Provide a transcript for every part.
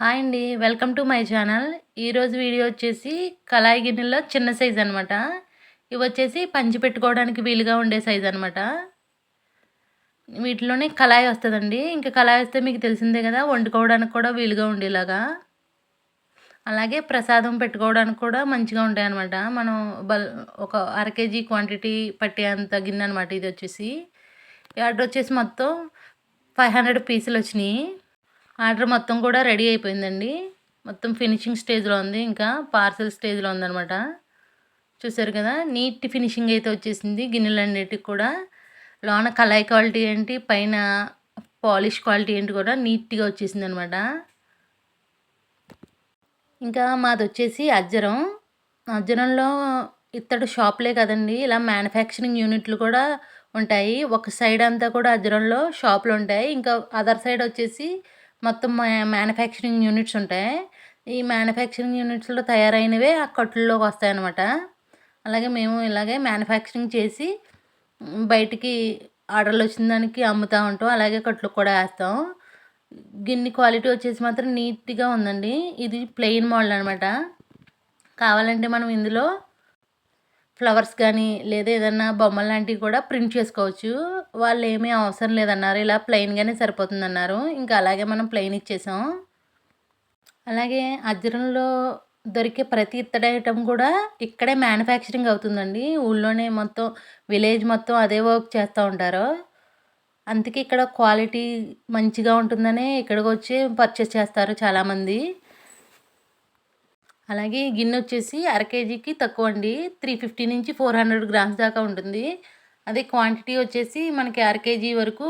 Hi అండి welcome to my channel. ఈరోజు video వచ్చేసి కళాయి గిన్నెలో చిన్న సైజ్ అనమాట ఇవి వచ్చేసి పంచి పెట్టుకోవడానికి వీలుగా ఉండే సైజ్ అనమాట వీటిలోనే కళాయి వస్తుందండి. ఇంకా కళాయి వస్తే మీకు తెలిసిందే కదా వండుకోవడానికి కూడా వీలుగా ఉండేలాగా. అలాగే ప్రసాదం పెట్టుకోవడానికి కూడా మంచిగా ఉంటాయి అనమాట మనం బల్ ఒక అర కేజీ క్వాంటిటీ పట్టే అంత గిన్నె అనమాట ఇది వచ్చేసి. ఆర్డర్ వచ్చేసి మొత్తం ఫైవ్ హండ్రెడ్ పీసులు వచ్చినాయి. ఆర్డర్ మొత్తం కూడా రెడీ అయిపోయిందండి. మొత్తం ఫినిషింగ్ స్టేజ్లో ఉంది. ఇంకా పార్సల్ స్టేజ్లో ఉందనమాట చూసారు కదా? నీట్ ఫినిషింగ్ అయితే వచ్చేసింది. గిన్నెలన్నిటికి కూడా. లోన కళాయి క్వాలిటీ ఏంటి? పైన పాలిష్ క్వాలిటీ ఏంటి కూడా నీట్గా వచ్చేసింది అనమాట ఇంకా మాది వచ్చేసి అజ్జరం. అజ్జరంలో ఇత్తడి షాప్లే కదండి. ఇలా మ్యానుఫ్యాక్చరింగ్ యూనిట్లు కూడా ఉంటాయి. ఒక సైడ్ అంతా కూడా అజ్జరంలో షాపులు ఉంటాయి. ఇంకా అదర్ సైడ్ వచ్చేసి మొత్తం మ్యానుఫ్యాక్చరింగ్ యూనిట్స్ ఉంటాయి. ఈ మ్యానుఫ్యాక్చరింగ్ యూనిట్స్లో తయారైనవే ఆ కట్టుల్లోకి వస్తాయన్నమాట. అలాగే మేము ఇలాగే మ్యానుఫ్యాక్చరింగ్ చేసి బయటికి ఆర్డర్లు వచ్చిన దానికి అమ్ముతూ ఉంటాం. అలాగే కట్లు కూడా వేస్తాం. గిన్నె క్వాలిటీ వచ్చేసి మాత్రం నీట్గా ఉందండి. ఇది ప్లెయిన్ మోడల్ అనమాట కావాలంటే మనం ఇందులో ఫ్లవర్స్ కానీ లేదా ఏదన్నా బొమ్మలు లాంటివి కూడా ప్రింట్ చేసుకోవచ్చు. వాళ్ళు ఏమీ అవసరం లేదన్నారు. ఇలా ప్లెయిన్గానే సరిపోతుందన్నారు. ఇంకా అలాగే మనం ప్లెయిన్ ఇచ్చేసాం. అలాగే అజ్రంలో దొరికే ప్రతి ఇత్తడి ఐటమ్ కూడా ఇక్కడే మ్యానుఫ్యాక్చరింగ్ అవుతుందండి. ఊళ్ళోనే మొత్తం విలేజ్ మొత్తం అదే వర్క్ చేస్తూ ఉంటారు. అందుకే ఇక్కడ క్వాలిటీ మంచిగా ఉంటుందనే ఇక్కడికి వచ్చి పర్చేస్ చేస్తారు చాలామంది. అలాగే గిన్నె వచ్చేసి అర కేజీకి తక్కువ అండి. త్రీ ఫిఫ్టీ నుంచి ఫోర్ హండ్రెడ్ గ్రామ్స్ దాకా ఉంటుంది. అదే క్వాంటిటీ వచ్చేసి మనకి అర కేజీ వరకు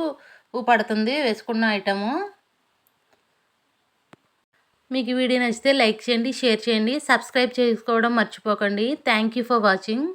పడుతుంది వేసుకున్న ఐటము. మీకు వీడియో నచ్చితే లైక్ చేయండి షేర్ చేయండి సబ్స్క్రైబ్ చేసుకోవడం మర్చిపోకండి. Thank you for watching.